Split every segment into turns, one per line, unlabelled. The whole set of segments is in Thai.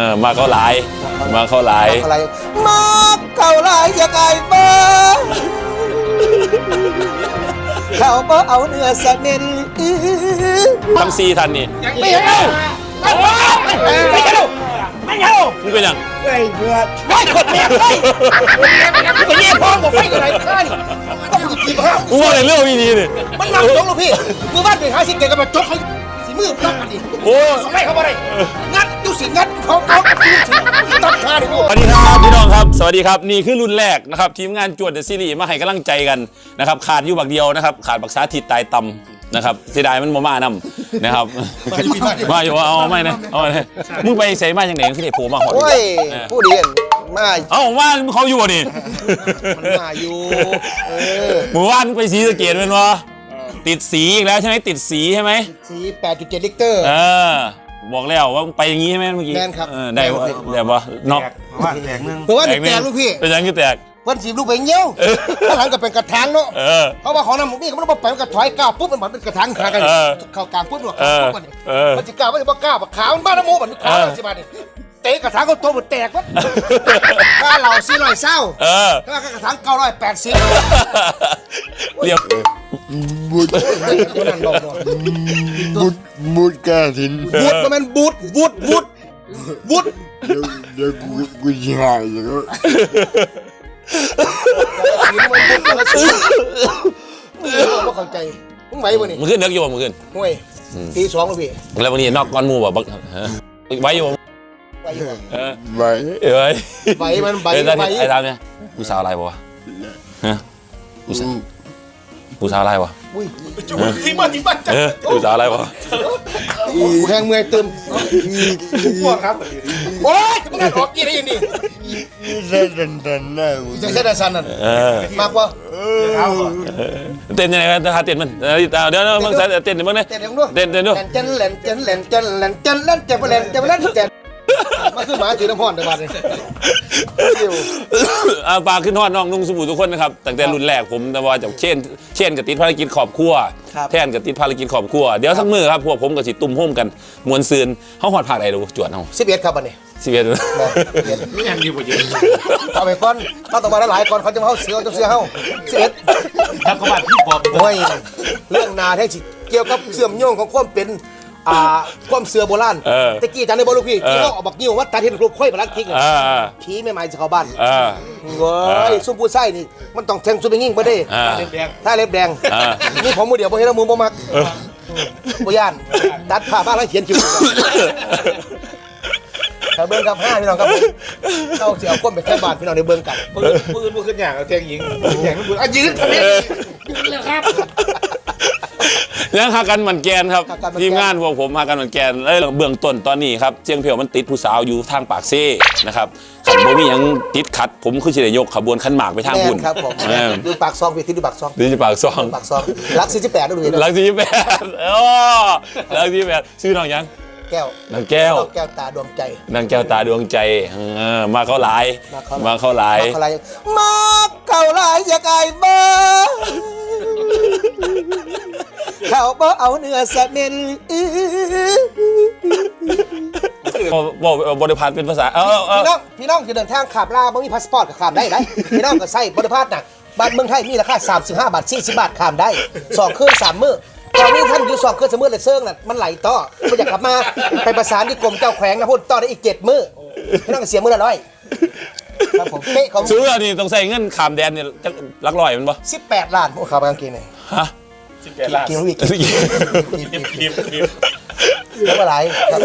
เออมาเขาหลาย มาเขาหลาย
อะไรมาเก่าหลายอยากไอ้เบ้เขาบ่เอาเนื้อสะเม็นอื้อ
ทั้งซีทันนี่
ไม่เอาไม่เอาไม่เอาไม่เอา
มึงเป็นหยัง
ไม่เบื่อไม่คนแม่ไม่ไปแย่พ่อบอกไฟกันไหนข้านี่ก็คือกี่ภาพ
กูว่าในเรื่องวิธีนี่
มันนำตรงลูกพี่มือบ้านไปหาสิเกตกันมาจดเขาสีมือรักกันดิ
โอ้
สองไร่เขาบ่ได้งัด ดูสิงัดเขาเขาตัดขาดิลูก
สวัสดีครับพี่น้องครับ สวัสดีครับนี่คือรุ่นแรกนะครับทีมงานจวดเดอะซีรีส์มาให้กำลังใจกันนะครับขาดอยู่บักเดียวนะครับขาดบักษาทิดตายตำนะครับเสียดายมันบ่มานำนะครับมาอยู่ว่าเอาไม่นะเอาไม่นะมึงไปใส่มาอย่างไหนที่ไหนโผล่มาหอด
โอ้ยผู้เรียนมา
เอ้าว่าเขาอยู่นี่
มันมาอยู่เออ
หมู่บ้านมึงไปสีสะเกดเป็นวะติดสีอีกแล้วใช่ไหมติดสีใช่ไหม
สี 8.7 ลิตร
เออ บอกแล้วว่าไปอย่างนี้ใช่ไหมเมื่อกี้
แม่นครับ
เออได้วะได้ปะเนาะ
ว่าแตกหนึง
เพราะว่าเด็กแตกลูกพี่
เป็นยังคือแตก
เพิ่นสีลูกไปเงี้ยวข้างหลังก็เป็นกระถางเนาะ
เออ
เพราะว่าของน้ำหมูนี่ก็มันต้องไปมันกระถอยก้าวปุ๊บมันเหมือนเป็นกระถางขากัน
เออ
เข้ากลางปุ๊บหนวด
เออ
ปุ๊บมัน
เออ
มันจะก้าวมันจะบ่ก้าวขามันบ้าน้ำหมูมันขา
เออ
สิบาทนี่เตะกระถางก็ตัวหมดแตกวะค่าเหล่าสี่ร้อยเศร้า
เออ
ค่ากระถางเก้าร้อยแปดสิบ
เรียบ
บุด
ตัวนั้นบอกว่า
บุดบุ ดกาสิน
บูดมันเป็นบูดบูดบูดบูด
เดี๋ยวเดี๋ยวกูกูจะหายแล้ว
สีมันบูดมันละสีมึงบ่เข้าใจมึงไหวบ่นี่
มึงขึ้นเนื้ออยู่บ่มึงขึ้น
ห่วยตีสองลูกพี่
แล้ววันนี้นอกก้อนหมูบ่บักฮะไว้อยู่บ่
ไหวอยู่บ่
เออ
ไป
เอ้ย
ไหวมันไหว
เอ้ยตอน
ไหว
นี้ไอ้ทามเนี่ยกูสาวอะไรบ่วะฮะกูสาว กูสาวอะไรวะ
อุ้ยจุ๊บที่บ้านที่บ้าน
เออกูสาวอะไรวะ
กูแหงเมื่อยตึมปวดครับโอ๊ยมึงออกกี่ได้ยินนี่
เส้นเดินเดินหน้ากู
จะเส้นสันนั่น
เออ
มากกว่า
เต้นยังไงกันท่าเต้นมันเออเดี๋ยวเดี๋ยวมึงใส่เต้นเดี๋ยวมึงเนี่ย
เต้นเดี๋ยวมึงดู
เต้นเต้นดู
แหลนเจนแหลนเจนแหลนเจนแหลนเจนแหลนเจนแหลนเจนแหลนเจนมาขึ้น มาถือน้ำพรในบ้านนี่
อาปากขึ้นฮอดน้องนุ่งสบู่ทุกคนนะครับตั้งแต่รุ่นแรกผมแต่ว่าจากเช่น เช่นกับติดภารกิจขอบครัวแท่นกับติดภารกิจขอบครัวเดี๋ยวสักมือครับพวกผมกับสิตุ่มโฮมกันมวนซืนเขาหอดภาคใดดูจวดเอา
สิบเอ็ดครับวันนี้
สิเอ็ด
ไม่ยังดีกว่าเยอะ
เอาไปก่อนเขาต้องมาหลายก่อนเขาจะมาเข้าเสือจะเสือเข้าสิบเอ็ด
ถ้าเขาบัดพี่ปอบ
โอ้ยเรื่องนาแท้จิเกี่ยวกับเสื่อมโยงของความเป็น อ่าความเสือโบราณ
เออ
ตะกี้จำได้บ่ลูกพี่ที่เขาเอาบักนิ้วว่าตาเทียนกรุบค่อยไปรักทิ้ง
อ่า
ผีไม่หมายจะเข้าบ้าน
อ่า
เว้ยซุ่มผู้ไส้นี่มันต้องแทงซุ่มไปงิ่งบ่ได้
อ่า
ถ้าเล็บแดง
อ่า
นี่ผมมือเดียวบ่เห็นแล้วมือบ่มักบ่ย่านตัดผ้าบ้านแล้วเขียนคิวถ้าเบิ่งกับห้าพี่น้องครับผมเราสิเอาคนไปแค่บ้านพี่น้องในเบิ่งกัน
ปืนปืนปืนขึ้นอย่างเอาแทงหญิงอย่างนั้นปืนอะยืนทำไมยืนแล้วครับ
ยังหากันเหมือนแกนครับทีมงานพวกผมหากันเหมือนแกนเอ้ยเบื้องต้นตอนนี้ครับเจียงเพียวมันติดผู้สาวอยู่ทางปากเซ่นะครับขันบ่มีหยังติดขัด ผมคือสิได้ยกขบวนขันหมากไปทาง
แม่
หุ่
น
น
ครับผม
แม่น
ดูปากซองพี่ที่ดูปากซอง
ดีจะปากซอง
ปากซองรัก48ดูดิ
ลักที่แปดโอ้ลักที่แปดชื่อน้องยัง
แก้ว นา
งแก้ว
แก้วตาดวงใจ
นางแก้วตาดวงใจเออมาเข้าหลายมาเข้าหลาย
มาอะไรมาเก่าหลายอยากไอ้เบ้ เขาบ่เอาเนื้อสะเมนอื้อ
บอกบริพารเป็นภาษา เออเออ
พี่น้องพี่น้องจะเดินทางขับลาบ่มีพาสปอร์ตก็ข้ามได้ได้พี่น้องก็ใส่บริพาสหนักบ้านเมืองไทยมีราคา35 บาท 40 บาทข้ามได้สองเคืนสามมื้อตอนนี้ท่านอยู่สองคืนสามมื้อเลยเซิงน่ะมันไหลต่อไม่อยากกลับมาไปประสานที่กรมเจ้าแขวงนะพูดต่อได้อีก7มื้อพี่น้องก็เสียมื้อละร้อย ครับผมเป๊ะของ
ซื้ออันนี้ต้องใส่เงินขามแดนเนี่ยจักลักลอยมันปะ
18ล้านโอ้ข่าวบางกินเลย
ฮะ
กินลูกอีกแล้วอะไรครับ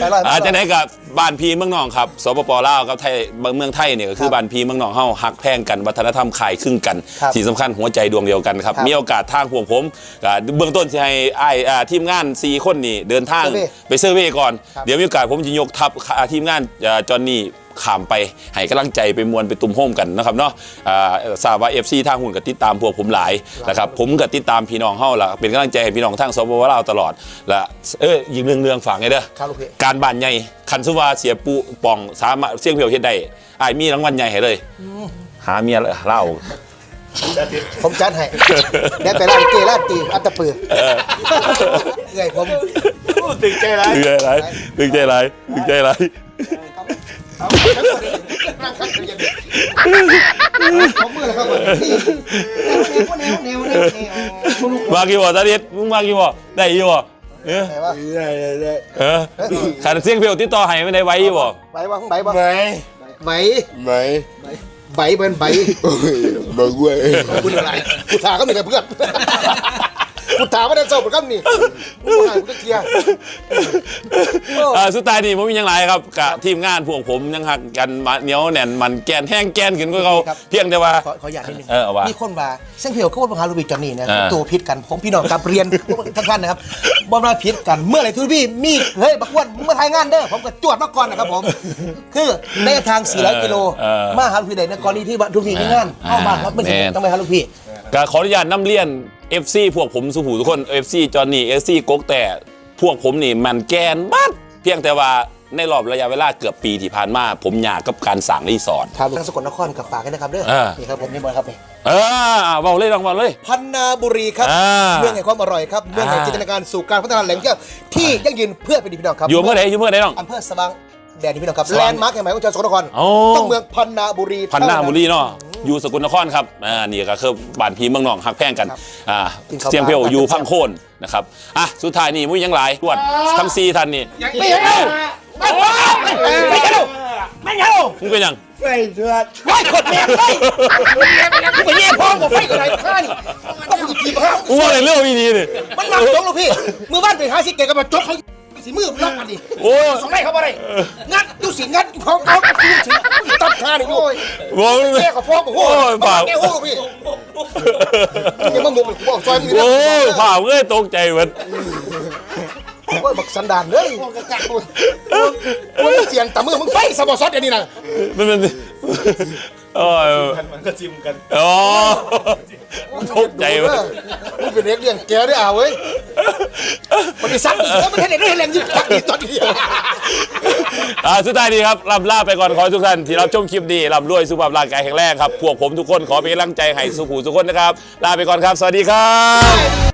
ไปร้อย
อาจจะไหนกับบ้านพีเมืองนองครับสปปลาวกับไทยเมืองไทยเนี่ยก็คือบ้านพีเมืองนองเฮาฮักแพงกันวัฒนธรรมขายครึ่งกัน
ครับ
ที่สำคัญหัวใจดวงเดียวกันครับ
ครับ
มีโอกาสทางพวกผมก็เบื้องต้นจะให้อ้ายอ่าทีมงาน4คนนี่เดินทาง
เซอร์เวย์
ไปเซอร์เวย์ก่อน
ครับ
เดี๋ยวมีโอกาสผมจะยกทัพอ่าทีมงานอ่าจอห์นนี่ ขามไปให้กำลังใจไปมวลไปตุ่มโฮมกันนะครับเนาะอ่าทราบว่า FC ทางหุ่นก็ติดตามพวกผมหลายนะครับผมก็ติดตามพี่น้องเฮาล่ะเป็นกำลังใจให้พี่น้องทางสปปลาวตลอดและเอออีกเรื่องเรื่องฝากไงเด้อ
ครับลูกพี่
การบ้านใหญ่คันสุว่าเสียปูป่องสามารถเสี่ยงเพียวเฮ็ดได้อ้ายมีรางวัลใหญ่ให้เลย หาเมียเล่า
ผมจัดให้ได้ไปร้านเกร้านตีอัตตปือเอ้ยผม
ตึงใจไร
ตึงใจไรตึงใจไรตึงใจไร
เอาทั้งหมดเลยนั่งข้างกันอย่างนี้เขาเมื่อแล้วครับผมแนวแนวแนวแนว
มากี่บ่ตาเด็ดมึงมากี่บ่ได้ยี่บ่เออ
ไหนวะ
ได้ได้ได้
เออขันเสียงเพลงติดต่อให้ไม่ได้ไว้ยี่บ่
ใบวะใบวะ
ไหม
ใบ
ไหม
ใบเป็นใบ
โอ้ยมาเว้ย
คุณอะไรกูถาก็มีแต่เพื่อน กูถาไม่ได้เจ้าเหมือนกันนี่กูหายกูจะเคลียร์
อ่าสุดท้ายนี่ผมมีหยังไรครับกับทีมงานพวกผมยังหักกันมาเหนียวแน่นมันแกนแห้งแกนขึ้นกว่าเขาเพียงแต่ว่า
ขอขออยากนิดนึง
เออเอาว่ามี
มีคนว่าเส้นเพียวก็ว่าบังคับลูบิจอนนี่นะ
อ่า
ตัวพิษกันผมพี่น้องกับเรียนท่านท่านนะครับบอมราพิษกันเมื่อไหร่ทุกพี่มีเฮ้ยบักอ้วนมึงมาทายงานเด้อผมก็จวดมาก่อนนะครับผม คือในทาง 400กิโล
เออ
มาหาลูกพี่ใดในกรณีที่ว่าทุกพี่มีงาน
อ่า
เข้าบ้านครับไม่ใช่
แม่น
ต้องไปหาลูกพี่
ก็ขออนุญาตนำเลียน FC พวกผมสุผูทุกคน FC จอห์นนี่ FC กกแต่พวกผมนี่มันแกนบัดเพียงแต่ว่าในรอบระยะเวลาเกือบปีที่ผ่านมา ผมอยากกับการสั่งรีสอร์ท
ครับทางสกลนครกับฝากกันนะครับเด้อ
เออ
นี่ครับผมนี่บอยครับนี่
เออเบาเลยลองเบาเลย
พันนาบุรีครับ
อ่า
เมืองแห่งความอร่อยครับเมืองแห่ง
อ่า
จินตนาการสู่การพัฒนาแหล่งเที่ยวที่ยั่งยืนเพื่อเป็นพี่น้องครับ
อยู่เมื่อไหร่อยู่เมื่อไหร่น้อง
อำเภอสว่างแดนนี่พี่น้องครับ
สว่าง
แลนด์มาร์คแห่งใหม่ของจังหวัดสกลนคร
โอ้
ต้องเมืองพันนาบุรี
พันหน้า
เท่
บุรีเนาะ อยู่สกลนครครับอ่านี่ก็คือบ้านพีเมืองหนองหักแพงกัน
ครับ
อ่า
กินข้าว
เสียงเพล
ปลา
อยู่พังโคนนะครับอะสุดท้ายนี่มุ้ยยังหลายตรวจทั้งซีท่านนี่
ไม่เห็นเอาไม่เห็นเอาไม่เห็นเอาไม่เห็นเอา
มึงเป็นหยัง
ไฟเถื่อน
ไม่ขดแม่ไฟกูไปแย่พ่อกูไฟกับไหนข้านี่ก็กูจีบห้า
กูว่าในเรื่องวิธีนี่
มันมาจกลูกพี่มือบ้านไปหาสิเกก็มาจกเขา สีมือล็อกกันดิ
โอ้ย
สองไร่เขาบ่ได้งัดดูสิงัดเขาเขาดูสิตัดขานี่โอ้ย
บอกมึง
แม่กับพ่อกับพ่อ
โอ้ยเปล่า
แกโอ้พี่ยังมามุมกูบอกซอยมึง
โอ้ยผ่าเอ้ยตกใจเหมือน
โอ้ยบักสันดานเลยพวกกะกะกูมึงเสียงแต่มือมึงไฟสมอซอสเดี๋ยวนี้นะ
มันเป็น โอ้ย
มันก็จิ้มกัน
อ๋อตกใจเหมือน
มึงเป็นเด็กเลี้ยงแกด้วยอะเว้ยมันมีซักอีกแล้วมันเห็นเด็กได้เห็นแรงยิ่งซักอีกตอนนี้
อ่าสุดท้ายนี้ครับลำลาไปก่อนขอให้ทุกท่านที่รับชมคลิปนี้ลำรวยสุขภาพร่างกายแข็งแรงครับพวกผมทุกคนขอเป็นกำลังใจให้สุขูทุกคนนะครับ ลาไปก่อนครับ สวัสดีครับ